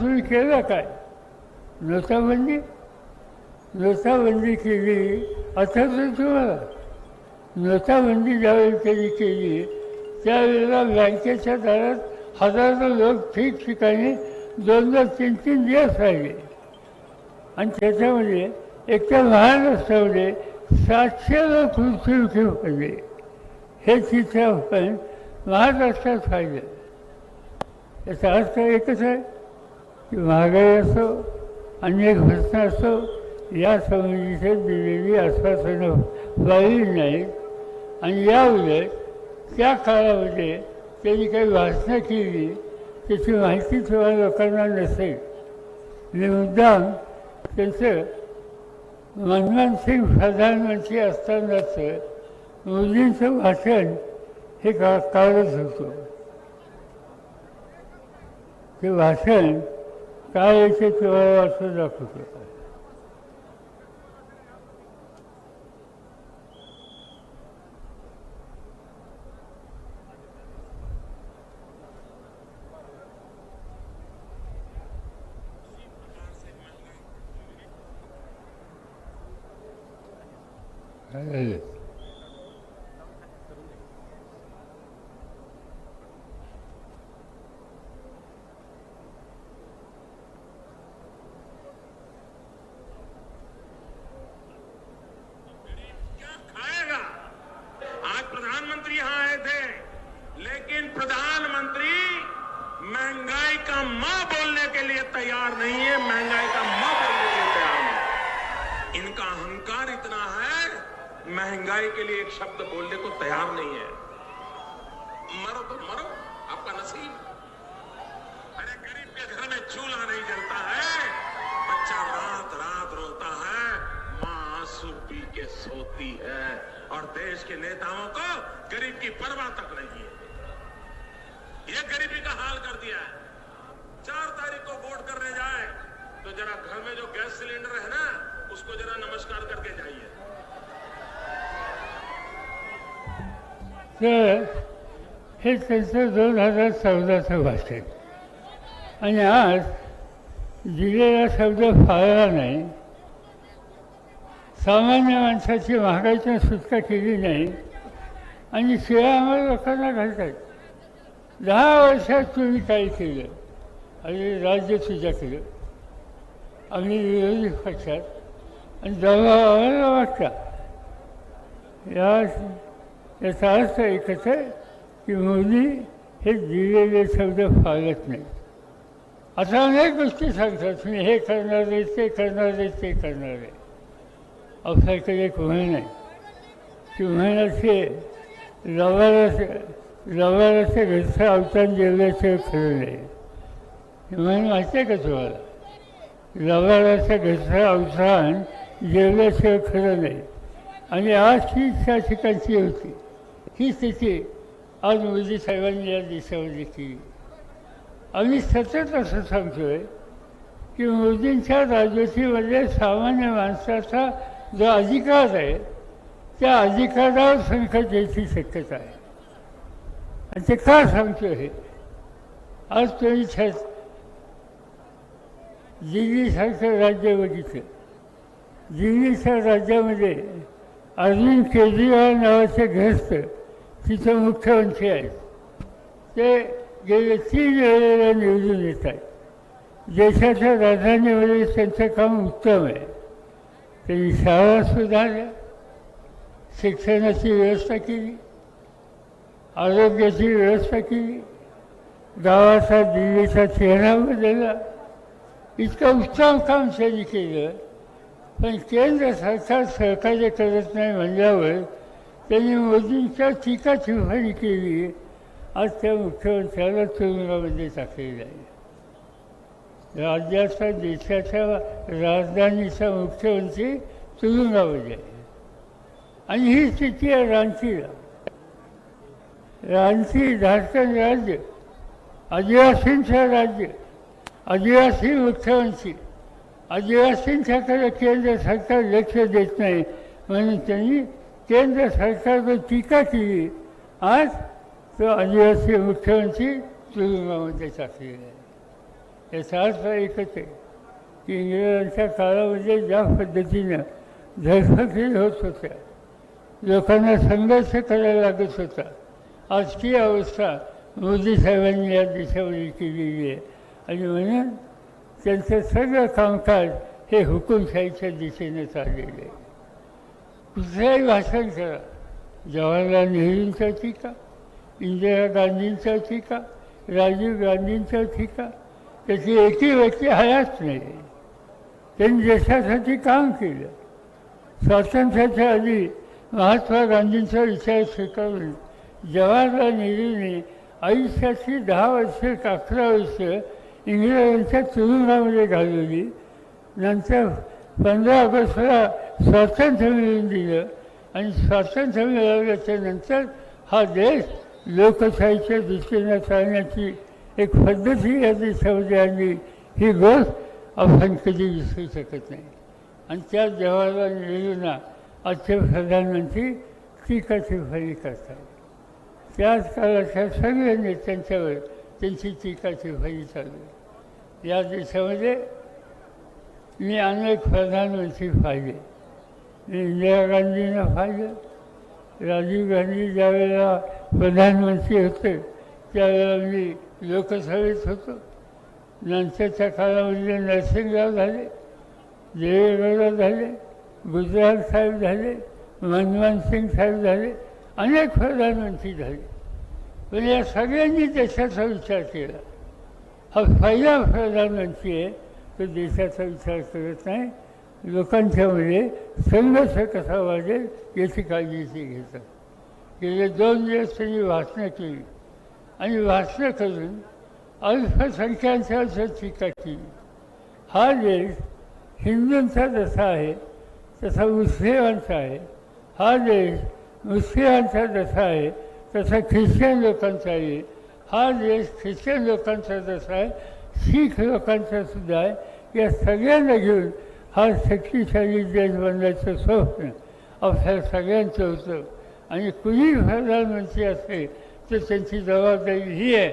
तुम्ही केलं काय? नोटाबंदी? नोटाबंदी केली. आठवतं तुम्हाला नोटाबंदी ज्यावेळी त्यांनी केली. त्यावेळेला बँकेच्या दारात हजारो लोक ठिकठिकाणी दोन दोन तीन तीन दिवस राहिले. आणि त्याच्यामध्ये एक तर महाराष्ट्रामध्ये सातशे लोक मृत्यूमुखी पडले. हे चित्र आपण महाराष्ट्रात पाहिलं. याचा अर्थ एकच आहे. की महागाई असो एक घटना असो या संबंधीचे दिलेली आश्वासनं व्हायली नाहीत. आणि या उलट त्या काळामध्ये त्यांनी काही भाषणं केली त्याची माहिती तेव्हा लोकांना नसेल. आणि मुद्दाम त्यांचं मनमोहन सिंग प्रधानमंत्री असतानाचं मोदींचं भाषण हे का काढत होतं. ते भाषण काय याचे तेव्हा असं दाखवतो. काय क्या के लिए तैयार नहीं है, महँगाई का माँ बोलने के लिए तैयार नहीं इनका अहंकार इतना है, महँगाई के लिए एक शब्द बोलने को तैयार नहीं है। मरो तो मरो, आपका नसीब। अरे गरीब के घर में चूल्हा नहीं जलता है, बच्चा रात रात रोता है, माँ आँसू पी के सोती है। और देश के नेताओं को गरीब की परवाह तक नहीं है। ये गरीबी का हाल कर दिया है। चार तारीख को वोट करने जाए तो जरा घर में जो गैस सिलेंडर है ना उसको जरा नमस्कार करके जाइए। तर हे त्यांचं दोन हजार चौदाचं भाषण आणि आज दिलेला शब्द फाळला नाही। सामान्य माणसाची महागाईतून सुटका केली नाही। आणि शिवाय आम्हाला लोकांना घालतात दहा वर्षात तुम्ही काय केलं। आणि राज्य केलं. आम्ही विरोधी पक्षात. आणि जवळ वाटतात या याचा अर्थ एकच आहे की मोदी हे दिलेले शब्द पाळत नाही आता अनेक गोष्टी सांगतात मी हे करणार आहे ते करणार आहे ते करणार आहे. आपल्याकडे एक म्हण आहे. ती म्हणाचे लवाराचे लवाराचे घरचं अवतान जेवल्याशिवाय खरं नाही. म्हणून म्हण माहिती आहे का तुम्हाला रवाराचं घरचं अवसान जेवल्याशिवाय खरं नाही. आणि आज ही त्या ठिकाणची होती. ही स्थिती आज मोदी साहेबांनी या देशामध्ये केली आम्ही सतत असं सांगतोय की मोदींच्या राजवटीमध्ये सामान्य माणसाचा जो अधिकार आहे त्या अधिकारावर संकट यायची शक्यता आहे. आणि ते का सांगतो हे आज तुम्ही छत दिल्लीसारखं राज्य बघितलं दिल्लीच्या राज्यामध्ये अरविंद केजरीवाल नावाचे ग्रस्त तिथं मुख्यमंत्री आहेत. ते गेले तीन वेळेला निवडून येत आहेत. देशाच्या राजधानीमध्ये त्यांचं काम उत्तम आहे. त्यांनी शाळा सुधारल्या शिक्षणाची व्यवस्था केली आरोग्याची व्यवस्था केली गावाचा दिल्लीचा चेहरा बदलला. इतकं उत्तम काम त्यांनी केलं पण केंद्र सरकार सहकार्य करत नाही म्हणल्यावर त्यांनी मोदींच्या टीका टिप्पणी केली आज त्या मुख्यमंत्र्याला तुरुंगामध्ये टाकलेलं आहे राज्याचा देशाच्या राजधानीचा मुख्यमंत्री तुरुंगामध्ये आहे आणि ही स्थिती आहे रांचीला रांची झारखंड राज्य आदिवासींचं राज्य आदिवासी मुख्यमंत्री आदिवासींच्याकडे केंद्र सरकार लक्ष देत नाही. म्हणून त्यांनी केंद्र सरकारवर टीका केली. आज तो आदिवासी मुख्यमंत्री तुरुंगामध्ये टाकलेला आहे याचा अर्थ एकच आहे की इंग्रजांच्या काळामध्ये ज्या पद्धतीनं धडपकडी होत होत्या लोकांना संघर्ष करायला लागत होता आज ती अवस्था मोदी साहेबांनी या देशामध्ये केलेली आहे. आणि म्हणून त्यांचं सगळं कामकाज हे हुकुमशाहीच्या दिशेने चाललेलं आहे. कुठलंही भाषण करा. जवाहरलाल नेहरूंचा टीका इंदिरा गांधींचा टीका राजीव गांधींचा टीका त्याची एकही व्यक्ती हयाच नाही. त्यांनी देशासाठी काम केलं. स्वातंत्र्याच्या आधी महात्मा गांधींचा विचार स्वीकारून जवाहरलाल नेहरूंनी आयुष्याची दहा वर्ष अकरा वर्ष इंग्रजांच्या तुरुंगामध्ये घालवली. नंतर पंधरा ऑगस्टला स्वातंत्र्य मिळवून दिलं. आणि स्वातंत्र्य मिळवल्याच्या नंतर हा देश लोकशाहीच्या दृष्टीने चालण्याची एक पद्धती या देशामध्ये आणली. ही गोष्ट आपण कधी विसरू शकत नाही. आणि त्या जवाहरलाल नेहरूंना आजचे प्रधानमंत्री टीकाची टिप्पणी करतात. त्याच काळाच्या सगळ्या नेत्यांच्यावर त्यांची टीकाची व्हायची चालू या देशामध्ये मी अनेक प्रधानमंत्री पाहिले. मी इंदिरा गांधींना पाहिलं. राजीव गांधी ज्यावेळेला प्रधानमंत्री होते त्यावेळेला मी लोकसभेत होतो. नंतरच्या काळामध्ये नरसिंहराव झाले देवेगौडा झाले गुजरात साहेब झाले मनमोहन सिंग साहेब झाले अनेक प्रधानमंत्री झाले. पण या सगळ्यांनी देशाचा विचार केला. हा पहिला प्रधानमंत्री आहे तो देशाचा विचार करत नाही. लोकांच्यामध्ये संघर्ष कसा वाढेल याची काळजी ते घेतात. गेले दोन दिवस त्यांनी भाषणं केली. आणि भाषणं करून अल्पसंख्याकांच्या टीका केली हा देश हिंदूंचा जसा आहे तसा मुस्लिमांचा आहे. हा देश मुस्लिमांचा जसा आहे तसा ख्रिश्चन लोकांचा आहे. हा देश ख्रिश्चन लोकांचा जसा आहे शीख लोकांचा सुद्धा आहे. या सगळ्यांना घेऊन हा शक्तिशाली देश बनण्याचं स्वप्न. आपल्या सगळ्यांचं होतं. आणि कुणी प्रधानमंत्री असेल तर त्यांची जबाबदारी ही आहे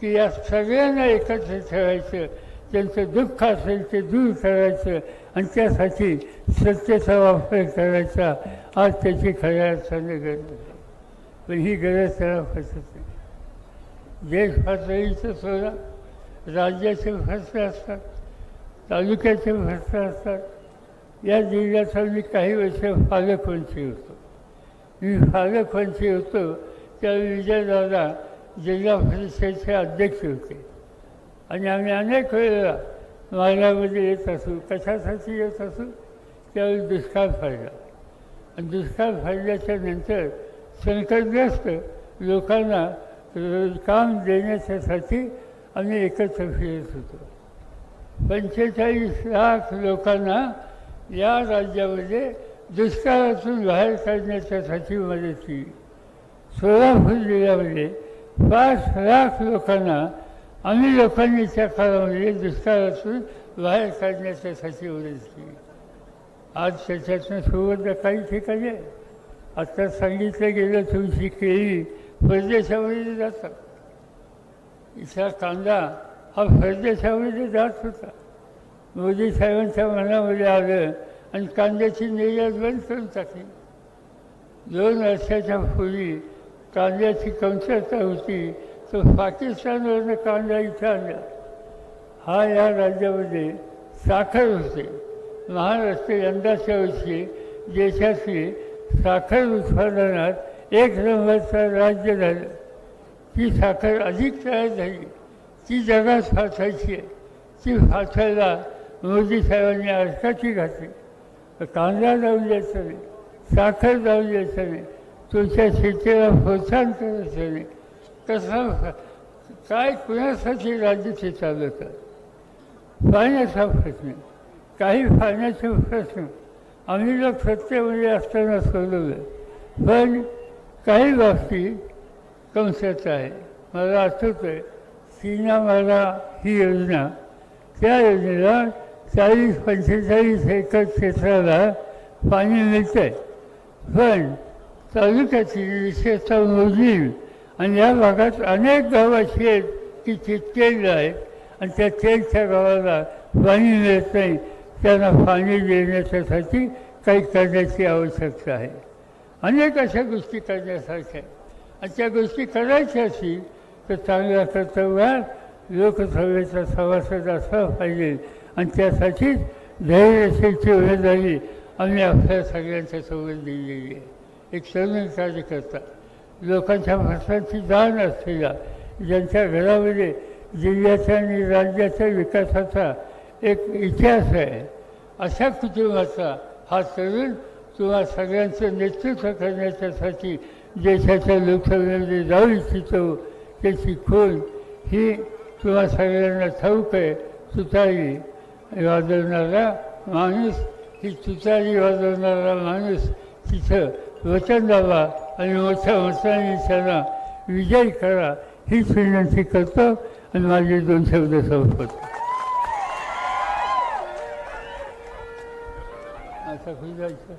की या सगळ्यांना एकत्र ठेवायचं त्यांचं दुःख असेल ते दूर करायचं आणि त्यासाठी सत्तेचा वापर करायचा. आज त्याची खऱ्या अर्थाने गरज आहे. पण ही गरज त्याला असते नाही. देश पातळीचं सोडा राज्याचे प्रश्न असतात तालुक्याचे प्रश्न असतात. या जिल्ह्याचा मी काही वर्ष पालकमंत्री होतो. मी पालकमंत्री होतो त्यावेळी विजयदादा जिल्हा परिषदेचे अध्यक्ष होते. आणि आम्ही अनेक वेळेला मार्गामध्ये येत असू कशासाठी येत असू त्यावेळी दुष्काळ फाडला. आणि दुष्काळ फाडल्याच्या नंतर संकटग्रस्त लोकांना काम देण्याच्यासाठी आम्ही एकत्र फिरत होतो. पंचेचाळीस लाख लोकांना या राज्यामध्ये दुष्काळातून बाहेर काढण्याच्यासाठी मदत केली. सोलापूर जिल्ह्यामध्ये पाच लाख लोकांना आम्ही लोकांनी त्या काळामध्ये दुष्काळातून बाहेर काढण्याच्यासाठी मदत केली. आज त्याच्यातनं सुरुवात काही ठिकाणी आहे. आता सांगितलं गेलं तुमची केळी परदेशामध्ये जातात इथला कांदा हा परदेशामध्ये जात होता. मोदी साहेबांच्या मनामध्ये आलं आणि कांद्याची निर्यात बंद करून टाकली. दोन वर्षाच्या पूर्वी कांद्याची कमतरता होती तो पाकिस्तानवरनं कांदा इथं आणला हा या राज्यामध्ये साखर होते. महाराष्ट्र यंदाच्या वर्षी देशातली साखर उत्पादनात एक नंबरचं राज्य झालं. ती साखर अधिक तयार झाली. ती जगात फासायची आहे. ती फासायला मोदी साहेबांनी अर्थाची घातली. कांदा जाऊ द्यायचा नाही साखर जाऊ द्यायचं नाही तुमच्या शेतीला प्रोत्साहन करायचं नाही कसं काय कुणासाठी राज्य ते चालवतात पाण्याचा प्रश्न. काही पाण्याचे प्रश्न. आम्ही जर सत्तेमध्ये असताना सोडवलं पण काही बाबती कमतरता आहे. मला आठवतं आहे सीनामाला ही योजना. त्या योजनेला चाळीस पंचेचाळीस एकर क्षेत्राला पाणी मिळतं आहे पण तालुक्याची विशेषतः मोजणी आणि या भागात अनेक गावाची अशी आहेत की चिटकेली आहेत आणि त्या तेलच्या गावाला पाणी मिळत नाही. त्यांना पाणी देण्याच्यासाठी काही करण्याची आवश्यकता आहे. अनेक अशा गोष्टी करण्यासारख्या आणि त्या गोष्टी करायच्या असतील तर चांगल्या कर्तव्यात लोकसभेचा सभासद असला पाहिजे. आणि त्यासाठीच धैर्यशील उमेदवारी आम्ही आपल्या सगळ्यांच्या सोबत दिलेली आहे. एक तरुण कार्यकर्ता लोकांच्या भाषांची जाण असलेला ज्यांच्या घरामध्ये जिल्ह्याच्या आणि राज्याच्या विकासाचा एक इतिहास आहे. अशा कुटुंबाचा हा तरुण किंवा सगळ्यांचं नेतृत्व करण्याच्यासाठी देशाच्या लोकसभेमध्ये जाऊ इच्छितो त्याची खून ही किंवा सगळ्यांना ठाऊक आहे. तुतारी वाजवणारा माणूस ही तुतारी वाजवणारा माणूस तिथं वचन द्यावा आणि मोठ्या मताने त्यांना विजय करा हीच विनंती करतो आणि माझे दोन शब्द संपवतो. 再回家一次